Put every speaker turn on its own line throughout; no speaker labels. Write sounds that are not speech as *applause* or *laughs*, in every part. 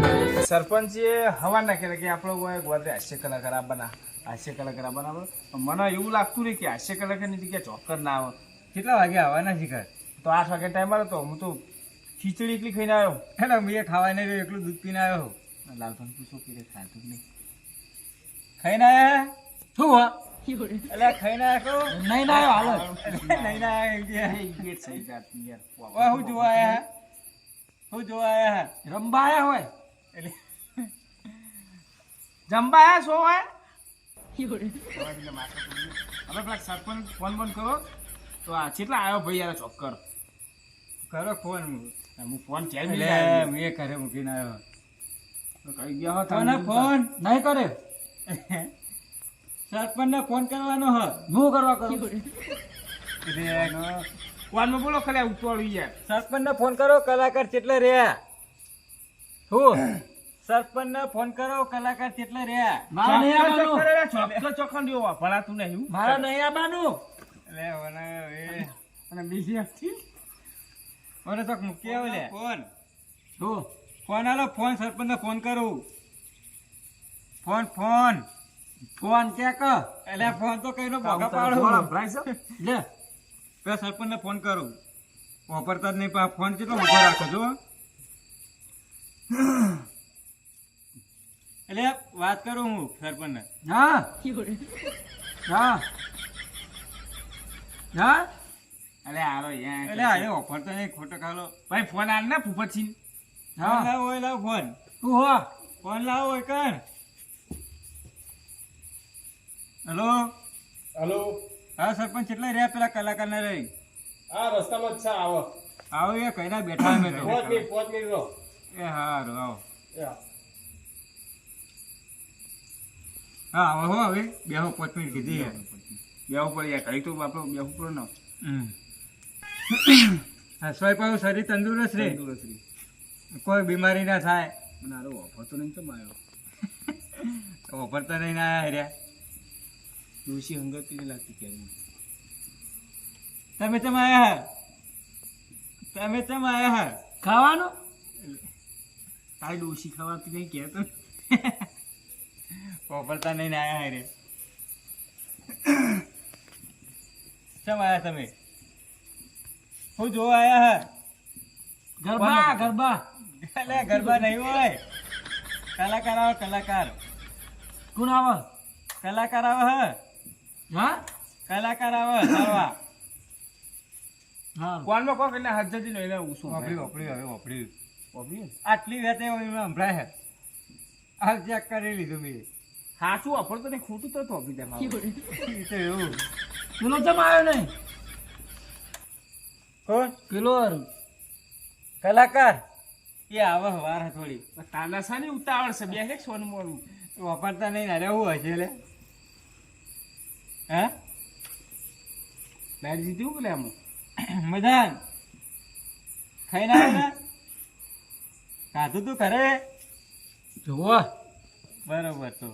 સરપંચે હવા નાખેલા કે આપણો ગોદરે હાસ્ય કલાકાર આપવાના હાસ્ય કલાકાર આપવાના. મને એવું લાગતું નહીં કે હાસ્ય કલાકારની જગ્યાએ ચોક્કર ના આવે.
કેટલા વાગે આવવાના શિખર
તો આઠ વાગે ટાઈમ આવ્યો તો હું તો ખીચડી એકલી ખાઈને આવ્યો.
એટલે મેં ખાવા નહીં રહ્યો એટલું દૂધ પીને આવ્યો
લાલભાઈ પૂછો કે જ નહીં.
ખાઈને આયા
શું હા?
એટલે ખાઈને આયા
નહીં ના આવ્યો હાલો. *laughs*
નહીં ના
ગેટ સહી યાર.
હું જોવા આયા હું? જોવા
રમવા આયા હોય?
એટલે જમવા આયા છો હોય હવે પેલા સરપંચ ફોન બોન કરો. તો આ કેટલા આવ્યો ભાઈ યાર ચોક્કર?
કરો ફોન
હું. ફોન ચેર
મેં ઘરે મૂકીને આવ્યો
કઈ ગયા હો
તને? ફોન?
નહીં કરે.
સરપંચને ફોન કરવાનો હ.
હું કરવા કરું?
ફોનમાં બોલો ખાલી ઉતવાળું યાર
સરપંચને ફોન કરો કલાકાર કેટલે રહ્યા? હું? સરપંચને ફોન કરો કલાકાર કેટલા રહ્યા?
મારે નહીં આવવાનું.
ચોક્કર ચોખ્ખા જેવો. ભણાતું નહીં
મારે નહીં આવવાનું.
એટલે
અને બીજી હતી
મને તો મૂકી આવે લે. ફોન.
શું
ફોન આલો ફોન સરપંચને ફોન કરું. Phone phone.
ફોન કે ક?
એટલે ફોન તો કઈનો ભોગા પાડું.
છે. *laughs*
લે.
પેલા સરપંચને ફોન કરું. વાપરતા જ નહીં પણ ફોન કેટલો ઊભો રાખો છો એટલે વાત કરું હું સરપંચને.
હા. હા. હા?
અલે આરો યાર
એટલે આજે તો નહીં ખોટો ખાલો.
ભાઈ ફોન આલ ને ફૂફતસિંહ
હા.
લાવો હોય લાવો ફોન.
તું હો.
ફોન લાવો હોય કર. હેલો?
હલો?
હા સરપંચ કેટલા રહ્યા પેલા કલાકારના રહી?
આ રસ્તામાં જ છે આવો.
આવો એ કઈના બેઠા અમે તો.
પાંચ મિનિટ પાંચ મિનિટ રહો.
એ હારું આવો.
યા.
હા. આવો હો હવે બેહો પાંચ મિનિટ કીધી બે
બેહવું પડે યાર કઈ તો બાપરો બેહવું પડે ને.
હા સ્વય શરીર તંદુરસ્ત રહે
તંદુરસ્ત રે.
કોઈ બીમારી ના થાય.
મને આરો ઓફર તો નહીં ચમ આવ્યો
તો નહીં ના આયા રહ્યા
તુલસી હંગત લાગતી ક્યારે
તમે ચમ આયા હા? તમે ચમ આયા હા?
ખાવાનું?
તારી ડોસી ખાવાતી નહીં કહેતો. *laughs*
વાપરતા નહીં ના આયા રે. ચમ આયા તમે? હું જોવા આયા હા?
ગરબા ગરબા.
એટલે ગરબા નહીં હોય. કલાકાર આવે કલાકાર.
કોણ આવો?
કલાકાર આવે હ.
હા?
કલાકાર આવે સારવા
હા.
કોનમાં કોક એટલે હજ્જતી નહીં એટલે ઉસું
વાપરી વાપરી હવે વાપરી. આટલી વેતે એમાં. સંભળાય આ ચેક કરી લીધું મેં.
સાચું અફળ તો ને ખોટું તો તો
દે એવું.
પેલો ચમ આવ્યો નહીં.
કોણ
પેલો
કલાકાર. એ આવે વાર થોડી.
તાના સાની ઉતાવળ છે બે એક સોનું મોનું
વાપરતા નહીં અરે હું હશે લે. હા?
લાઈટ જીત્યું પેલે આમ?
મજા ખાઈ ના ને. કાધું તું ખરે
જુઓ.
બરોબર તો.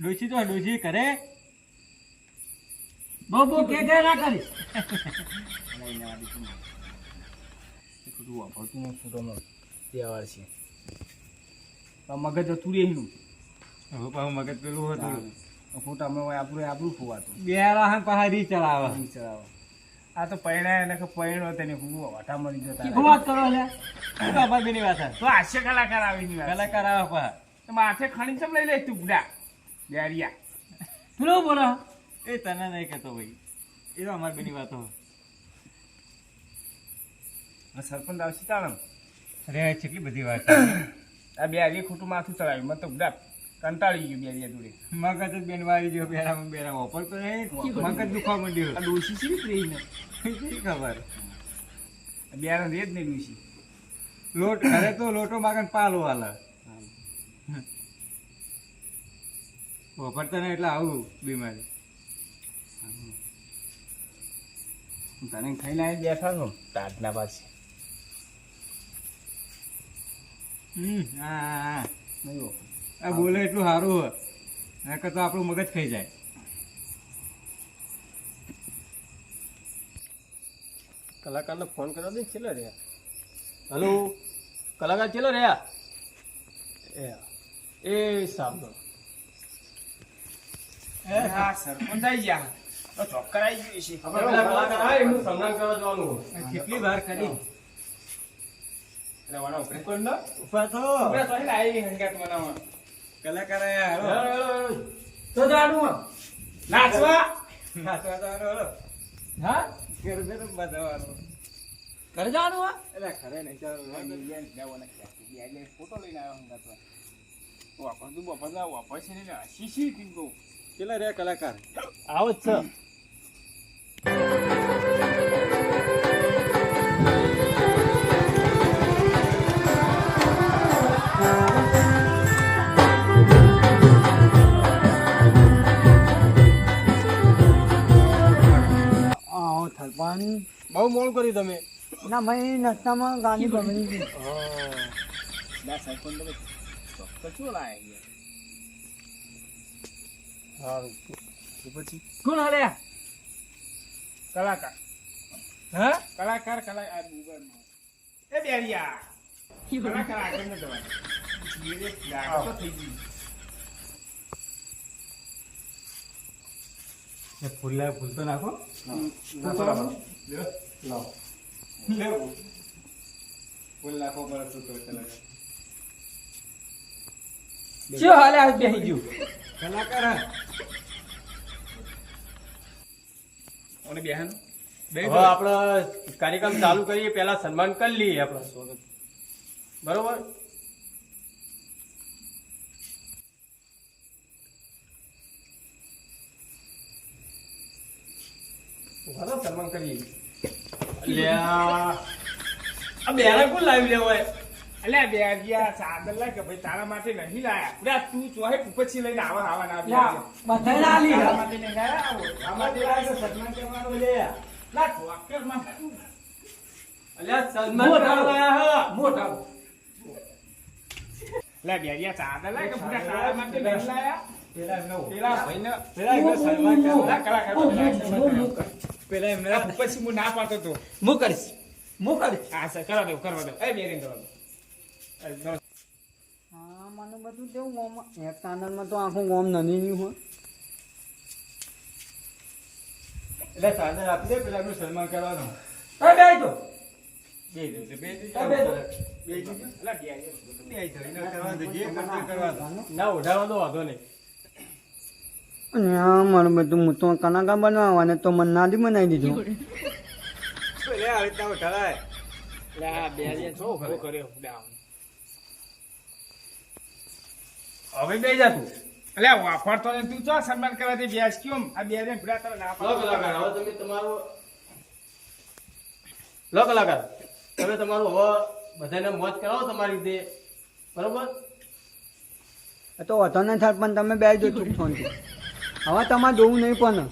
ડોસી તો ડોસી કરે.
બહુ બહુ કે કે ના કરી.
મગજ હતું રહે એનું
હવે પાછું મગજ પેલું હતું
ફોટામાં આપણું આપણું ખોવાતું
બે પહાડી ચલાવે
રી ચલાવે. આ તો પૈણા એને કે પૈણો તેને હું વાટા મળી જતા
વાત કરો લે.
વાત
તો હાસ્ય કલાકાર આવી વાત
કલાકાર આવે પા
માથે ખણી ચમ લઈ લે તું બુડા? બેરિયા
પેલો બોલો
એ તને નહીં કહેતો ભાઈ. એ તો અમારી બેની વાતો.
સરપંચ આવશે તાણમ
અરે કેટલી બધી વાત
આ બેરિયા ખોટું માથું ચડાવ્યું. મને તો ગુડા કંટાળી ગયું બેરિયા જોડે.
મગજ જ બેન વાળી ગયો બેરા બેરા તો નહીં. મગજ દુખવા માંડ્યું.
આ ડોસી છે રહીને
ખબર?
બેરા રે જ નહીં ડોસી
લોટ ઘરે તો લોટો માગન પાલો હાલે. વાપરતા નહીં એટલે આવું બીમારી.
તને ખાઈને આવી બેઠા છું તાટના પાસે
હમ હા
નહીં.
આ બોલે એટલું સારું હોય. નકર તો આપણું મગજ ખાઈ જાય.
કલાકારને ફોન કર્યો દે ચેલો રહ્યા. હલો?
કલાકાર ચેલો રહ્યા? એ એ સાંભળો.
હા સરપંચ આવી ગયા તો ચોક્કર આવી ગયું છે
કેટલી વાર કરી
ફોટો લઈને આવ્યો હંગાતવા વાપર તું બપોર શીશી કહું
કેટલા રહ્યા કલાકાર?
આવો જ છે.
આવો થલપાન
બહુ મોડું કર્યું તમે.
ના ભાઈ નસ્તામાં ગાડી ગમે ગઈ
ના સરપંચ તમે ચોક્કર શું લાયા
સારું
પછી?
કોણ હાલે?
કલાકાર.
હા?
કલાકાર કલાકાર એ બેરિયા. કલાકાર આગળ ન જવાય. તો થઈ ગયું.
એ ફૂલા ફૂલ તો નાખો.
લેવું ફૂલ. નાખો પર શું કરે કલાકાર.
શું હાલે બેસી ગયું.
કલાકાર.
ઓને બેહન.
હવે આપણે કાર્યક્રમ ચાલુ કરીએ પહેલા સન્માન કરી લઈએ આપણે. સ્વાગત બરોબર સન્માન કરીએ. અલ્યા. આ બેરા કોણ લાવી લેવાય
અલ્યા બેરિયા ચાદર લાય કે ભાઈ તારા માટે નહીં લાયા. ઉડા તું ચોહે પછી લઈને આવા આવા ના
યા, બધાય ના લી.
તારા માટે નહીં લાયા? આવો આ માટે લાયા સન્માન કરવાનું લે લા ચોક્કરમાં
અલ્યા સન્માન કરવા હે.
મોટા
લે બેરિયા ચાદર લાય કે પૂરા તારા માટે નહીં લાયા?
પેલા એમને
પેલા ભાઈને
પેલા એમને સન્માન.
કલાકાર.
પેલા
પછી હું ના પાડતો તો.
હું કરીશ. હું કરીશ.
હા સર કરવા દઉં કરવા દઉં એ બેરિંગ કરવા દઉં કરો.
હા મને બધું કેવું ગોમ એક તાંડણમાં તો આખું ગોમ નની નહીં હોય.
એટલે સાદર આપી દે પેલા એમનું સન્માન કરવાનું.
તો
બે બે
બે.
બે બે એને કરવાનું જે કરવાનું.
ના ઉઠાડવા વાંધો નહીં.
અને આ મારું બધું હું તો કનાકા બનાવવાને તો મને નાદી બનાવી દીધું.
લે આવી રીતના ઉઠાડાય.
લે આ છો કર્યો? ડાઉન
હવે બે જા તું
અલ્યા વાપરતો ને તું ચો સન્માન કરવાથી બેસ વ્યાજ કેમ આ બેરિયા ભૂડા તારા ના
પાડો. કલાકાર હવે તમે તમારો લો કલાકાર તમે તમારું હવે બધાને મોજ કરાવો તમારી રીતે. બરોબર?
એ તો વધો ને થાય પણ તમે બેસી જો ચૂપ ફોન હવે તમારે જોવું નહીં પણ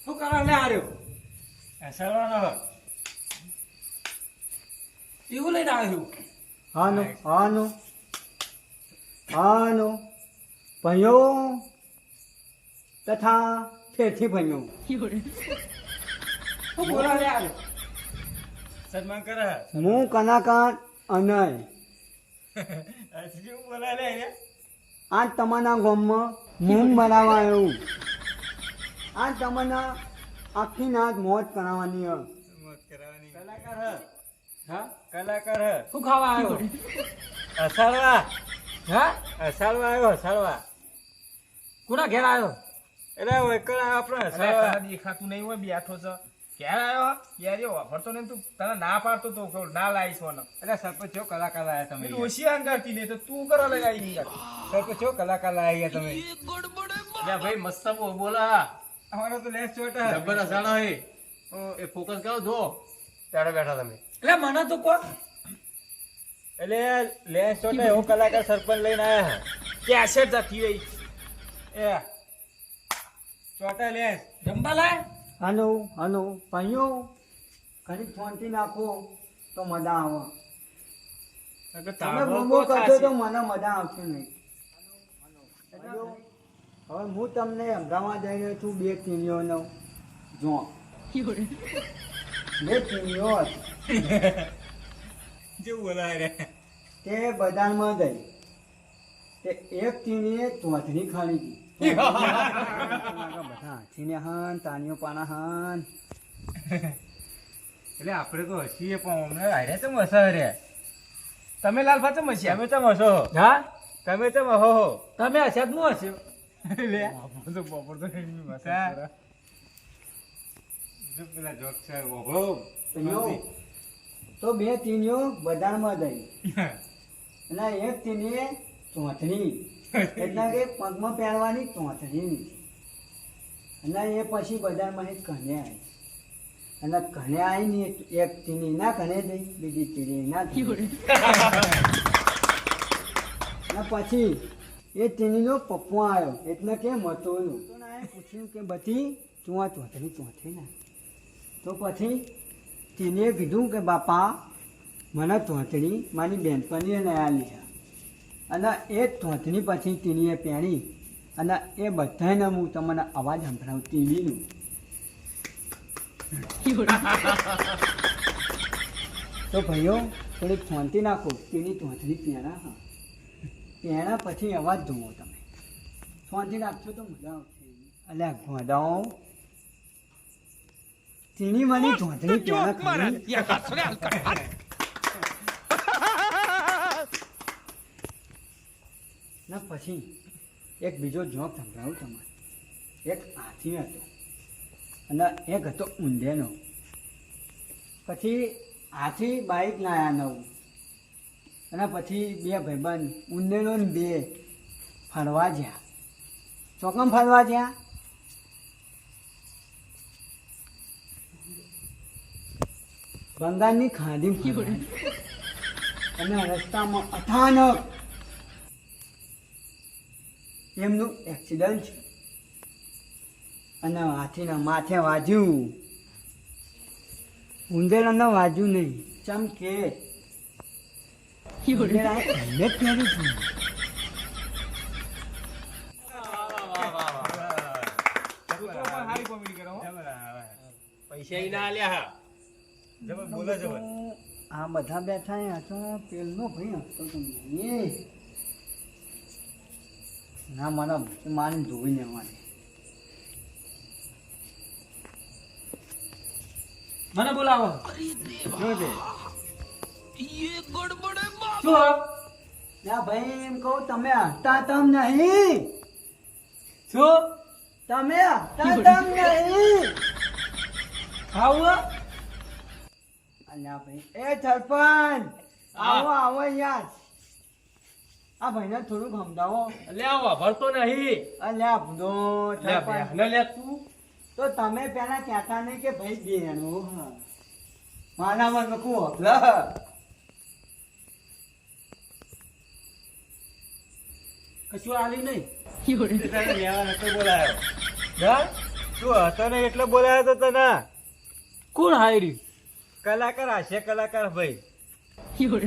શું કરવા લે આર્યો સરવાનો
એવું લઈને આવ્યું
હાનો હાનો ભાઈઓ તથા ફેરથી ભાઈઓ *laughs*
શું બોલા લે આવ્યો
સન્માન કરે.
હું કલાકાર અનય
શું એને?
આ તમારા ગામમાં મૂંગ બનાવવા આવ્યું આ તમારા આખી નાજ મોજ કરાવવાની
મોજ કરાવવાની. કલાકાર હ.
હા?
કલાકાર હ.
શું ખાવા આવ્યો?
અસાળવા
હા?
અસાળવા આવ્યો અસાળવા
કોના ઘેર આવ્યો?
એટલે વૈકલ આપણે
અલ્યા
અસાળવા
દેખાતું નહીં હોય બેઠો છે. ક્યારે આવ્યો? બેરિયો વાપરતો ને તું તને ના પાડતો તો ના લાવીશ મને.
એટલે સરપંચ છો કલાકાર લાયા તમે
ઓછી હંગારતી નહીં તો તું કરો લગાવી
સરપંચ છો કલાકાર લાયા તમે.
ભાઈ મસ્ત બોલા
અમારો તો લેસ ચોટ હે.
જબ્બર અસાડો એ એ ફોકસ કરો જો ત્યારે બેઠા તમે.
એટલે મને તો કો
એટલે લેસ ચોટ એવો કલાકાર સરપંચ લઈને આવ્યા
કે એસેટ જતી રહી
એ. ચોટા લેસ.
જમવા લાય.
હાનો હાનો ભાઈઓ ફોન ફોનથી નાખો તો મજા આવે. તમે
તાળો
કરશો તો મને મજા આવશે નહીં. હવે હું તમને અમદાવાદ જઈ રહ્યો છું બે ટીણીઓનો જો બે હતી.
જેવું બોલાય રે.
તે બજારમાં ગઈ. તે એક ટીણીએ ચોથની ખાણી હતી બધા હાથીને હાન તાનીઓ પાના હાન.
એટલે આપણે તો હસીએ પણ અમને હારે તો મસા રે.
તમે લાલભા તો હસ્યા
અમે તો મસો
હા.
તમે તો મહો હો.
તમે હસ્યા જ હું હસ્યો?
લે. તો બપોર તો એની મસા જો પેલા જોક છે? ઓહો.
તો તો બે ટીણીઓ બજારમાં ગઈ અને એક ટીણીએ ચોથણી એટલે કે પગમાં પહેરવાની ચોથણી અને એ પછી બજારમાં એક કને આવી. અને કને આવીને એક- એક ટીણી ના કને જઈ બીજી ચીની ના. *laughs* અને પછી એ ટીણીનો પપ્પો આવ્યો એટલે કે મતોનું. પૂછ્યું કે બધી ચુવા ચોથરી ચોથરી ના. તો પછી ટીણીએ કીધું કે બાપા, મને ચોથડી મારી બેનપણીએ નયા લીધા અને એ ચોથડી પછી ટીણીએ પહેરી અને એ બધાને હું તમને અવાજ સંભળાવું, ટીવીનું. તો ભાઈઓ, થોડીક શાંતિ નાખો, તેની ચોથડી પહેરા હા. પહેરા પછી અવાજ જુઓ તમે. શાંતિ રાખશો તો મજા આવશે. અલ્યા ગોદાઓ તેની મારી ખરી? ના પછી એક બીજો જોક સંભળાવું તમારે. એક હાથી હતો અને એક હતો ઊંધેનો. પછી હાથી બાઈક લાયા નવું. અને પછી બે ભાઈબંધ ઊંધેનો ને બે ફરવા જ્યાં. ચોકમ ફરવા જ્યાં? બંગાળની ખાડી અને રસ્તામાં અથાનક એમનું એક્સિડન્ટ છે અને હાથીના માથે વાજ્યું. ઉંદેરાને વાજ્યું નહીં. ચમ કે ઉંદેરાએ હેલ્મેટ પહેર્યું હતું.
સારી કોમેડી કરો હો.
પૈસા ઈ ના આલ્યા હા
જબર બોલે જબર
આ બધા બેઠા અહીંયા તો પેલનો ભાઈ હતો તો ના મારા માને ધોઈ લેવાની
મને બોલાવો
જોજે
શું
ના ભાઈ એમ કહું તમે તમ નહીં.
શું?
તમે હસતા તમ નહીં. અલ્યા ભાઈ એ સરપંચ આવો આવો યાર આ ભાઈને થોડુંક સમજાવો.
લે આવો ભરતો નહીં.
અલ્યા ભૂંડો સરપંચ.
લે તું.
તો તમે પેલા કહેતા નહીં કે ભાઈ બેનું મારા મારામાં નકું હોપલા
કશું આલી નહીં.
તને લેવા નતો બોલાયો. હા? તું હતો ને એટલે બોલાયો તો તને?
કોણ હાર્યું?
કલાકાર હાસ્ય કલાકાર ભાઈ.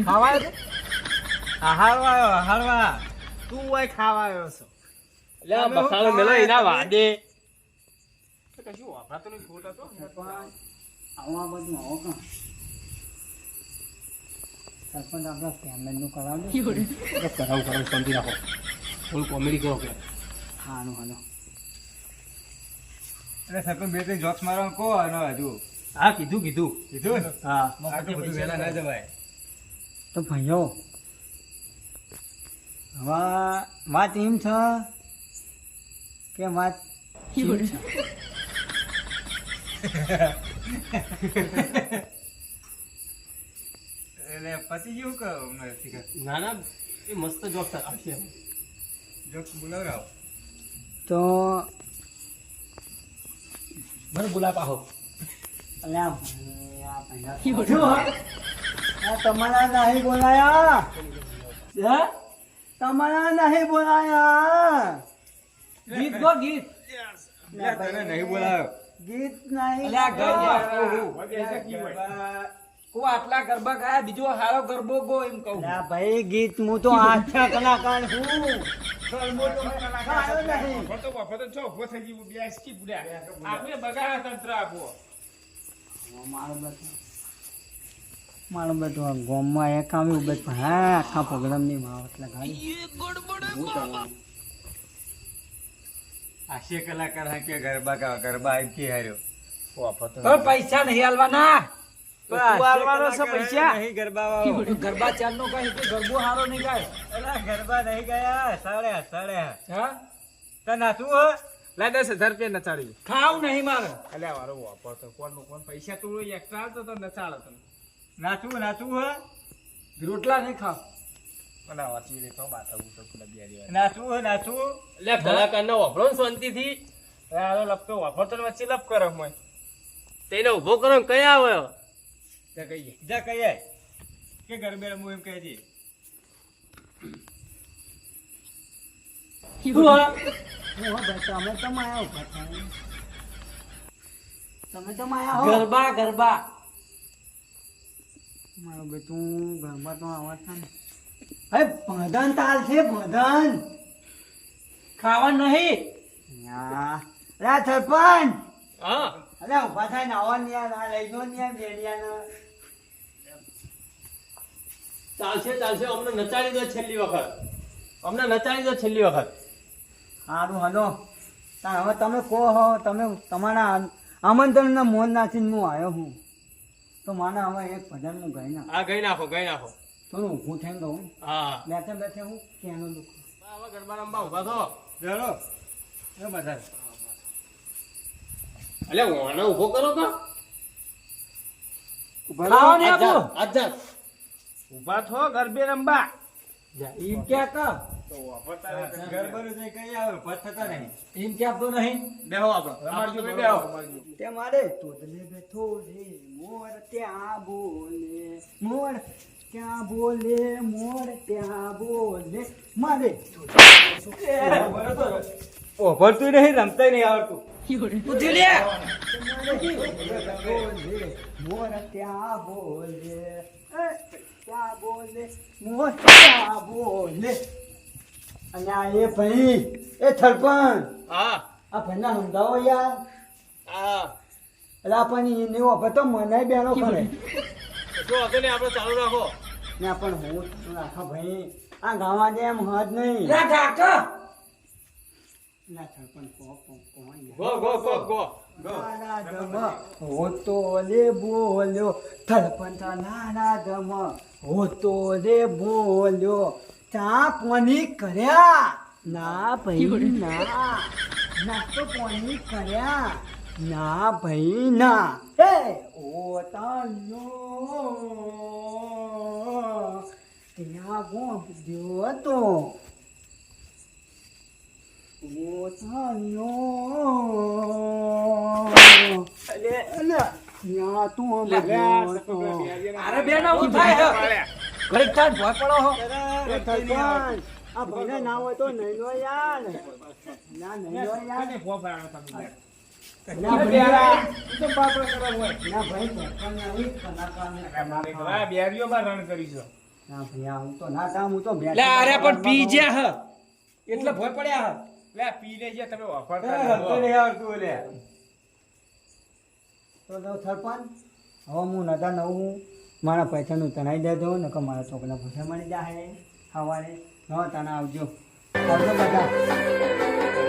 ખાવાય? છે
હારવા તું હોય ખાવા આવ્યો છો.
લે આ મેલો એના વાદે
કશું વાપરાતો નહીં ખોટા તો.
સરપંચ આવું આ બધું આવો કાં? સરપંચ આપણા પેમેન્ટનું કરાવજો
કરાવું કરાવું સમજી રાખો. ફૂલ કોમેડી કરો કે.
હાનું હાનું
એટલે સરપંચ બે ત્રણ જોક્સ મારવા કહો અને હજુ.
હા કીધું કીધું.
કીધું?
હા.
આટલું બધું વહેલા ના જવાય.
તો ભાઈઓ હવે વાત એમ છે કે વાત
એટલે પછી જેવું કહો?
ના ના એ મસ્ત જોક
બોલાવરાવ
તો
મને ગુલાબ પાહો
અલ્યા ભાઈ, આ ભાઈના- શું? આ તમારા નહીં બોલાયા. તમારા નહીં બોલાયા.
ગીત ગો ગીત.
નહીં બોલાયો.
ગીત નહીં
આટલા ગરબા ગાયા બીજો હારો ગરબો ગો એમ કહું.
ભાઈ ગીત હું તો આછા કલાકાર છું. મારો બેટો આ ગોમમાં એક આવ્યું બેટ હા આખા પ્રોગ્રામની માવત લગાડી
હાસ્ય કલાકાર હા કે ગરબા ગરબા એમ કે હાર્યો પૈસા નહીં હાલવાના
તું હાલવાનો છે પૈસા?
નહીં ગરબા ગરબા ચાર નો કઈ ગરબો હારો નહીં ગાય? અલા ગરબા નહીં ગયા. સાડ્યા સાડ્યા હા? તો નાચવું હો?
લા દસ હજાર રૂપિયા નચાડી
ખાવ નહીં મારે.
અલ્યા વારો વફો તો. કોણ કોણ પૈસા તું એક્સ્ટ્રા આવતો તો નચાડો તને
નાચવું નાચવું હો? રોટલા નહીં ખાવ.
મને વાંચી લે તો પેલા
એટલે કલાકારનો વાપરો શાંતિ
થી લપતો. વાપરતો તો વચ્ચે લપ કરો મોય
તેને ઊભો કરો ને કયા આવ્યો
કહીએ.
જા કહીએ. કે ગરબે રમવું એમ કહે છે.
તમે તો
ગરબા ગરબા.
મારો બેટું આવા છે ને. ભધન તાલ છે ભદન
ખાવા નહીં.
યા રા સરપંચ. અરે ઊભા થાય ને આવા ને લઈ ગયો નિયા યાર બેડિયાને.
ચાલશે ચાલશે. અમને નચાડી દો છેલ્લી વખત. અમને નચાડી દો છેલ્લી વખત.
સારું હલો. હવે તમે કહો હો તમે તમારા આમંત્રણના મોન નાખીને હું આવ્યો હું. તો માને હવે એક ભજન હું ગઈ
નાખો. ગઈ નાખો ગઈ નાખો.
થોડું ઊભું થઈને કહું
હા.
બેઠે બેઠે હું કેનો દુઃખ.
હવે ગરબા રમવા ઊભા થો.
એ બધા
એટલે ઓને ઊભો કરો કા?
ખાવા ને આપું
આજ
ઊભા થો ગરબે રંબા
એમ ક્યાં કા
તો વફો તારે
ગરબાનું કઈ આવે નહીં. ક્યાં આપતો નહીં?
બેહો આપણો.
રમાડજો
રમાડજો
બેહો.
બેહો
તે મારે તોતલે બેઠો રે મોર ત્યાં બોલે મોર ત્યાં બોલે મોર ત્યાં બોલે. મારે
ઓભરતું નહીં રમતા નહીં આવડતું.
મોર ત્યાં બોલે ત્યાં બોલે. અને આ એ ભાઈ એ થરપણ
હા.
આ ભાઈને સમજાવો યાર.
હા.
એટલે આપણને એને વખત તો મને બેનો કરે
જો હતો ને આપણે ચાલુ રાખો.
ના પણ હું રાખો ભાઈ. આ ગાવા દે એમ હદ નહીં.
લે ઢાકા
ના સરપંચ કહો કહો કહો
ગો ગો ગો ગો.
નાના ધમ હોતો લે બોલ્યો થરપંચ નાના ધમ હોતો લે બોલ્યો ચા પોની કર્યા? ના ભાઈ ના. ના પોની કર્યા? ના ભાઈ ના. હે ઓ ત્યાં ગોંધ્યો અલે અલે ત્યાં તું
અરે બે ના હું થાય ઘડીક થાય ભોય પડો હો.
આ ભાઈને ના હોય તો નહીં લો યાર. ના નહીં લો યાર.
કોને ફો ફરાણો
ભાઈ.
તો પાપડ કરવા હોય.
ના ભાઈ સરપંચ નહીં કલાકારને કલાકાર.
આ બેરીઓમાં રણ કરીશું
ના ભાઈ આ હું તો ના કામ હું તો
અરે પણ
બેઠો
પી જ્યા હ. એટલે ભોય પડ્યા હ.
લે પી લેજે તમે ઓફર
તો હવે હું નતા નવું મારા પૈસાનું તણાઈ દેજો નકર મારા છોકરા પૈસા મળી જાય સવારે ન તને આવજો આવજો બધા.